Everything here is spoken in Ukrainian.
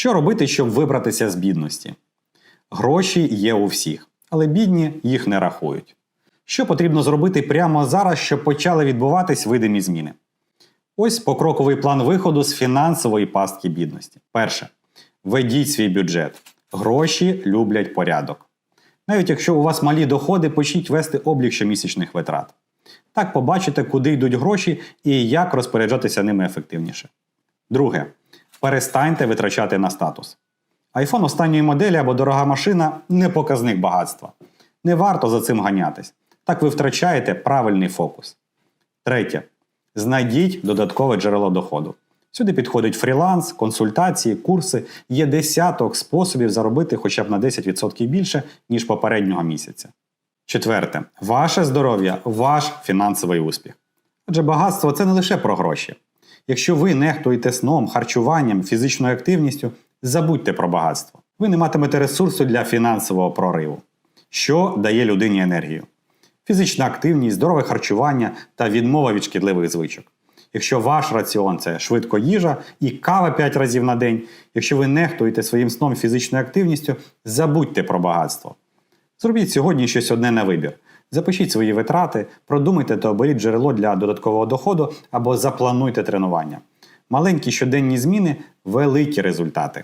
Що робити, щоб вибратися з бідності? Гроші є у всіх, але бідні їх не рахують. Що потрібно зробити прямо зараз, щоб почали відбуватись видимі зміни? Ось покроковий план виходу з фінансової пастки бідності. Перше. Ведіть свій бюджет. Гроші люблять порядок. Навіть якщо у вас малі доходи, почніть вести облік щомісячних витрат. Так побачите, куди йдуть гроші і як розпоряджатися ними ефективніше. Друге. Перестаньте витрачати на статус. Айфон останньої моделі або дорога машина не показник багатства. Не варто за цим ганятись. Так ви втрачаєте правильний фокус. Третє. Знайдіть додаткове джерело доходу. Сюди підходить фріланс, консультації, курси. Є десяток способів заробити хоча б на 10% більше, ніж попереднього місяця. Четверте. Ваше здоров'я ваш фінансовий успіх. Адже багатство це не лише про гроші. Якщо ви нехтуєте сном, харчуванням, фізичною активністю, забудьте про багатство. Ви не матимете ресурсу для фінансового прориву. Що дає людині енергію? Фізична активність, здорове харчування та відмова від шкідливих звичок. Якщо ваш раціон це швидко їжа і кава 5 разів на день, якщо ви нехтуєте своїм сном фізичною активністю, забудьте про багатство. Зробіть сьогодні щось одне на вибір. Запишіть свої витрати, продумайте та оберіть джерело для додаткового доходу або заплануйте тренування. Маленькі щоденні зміни великі результати.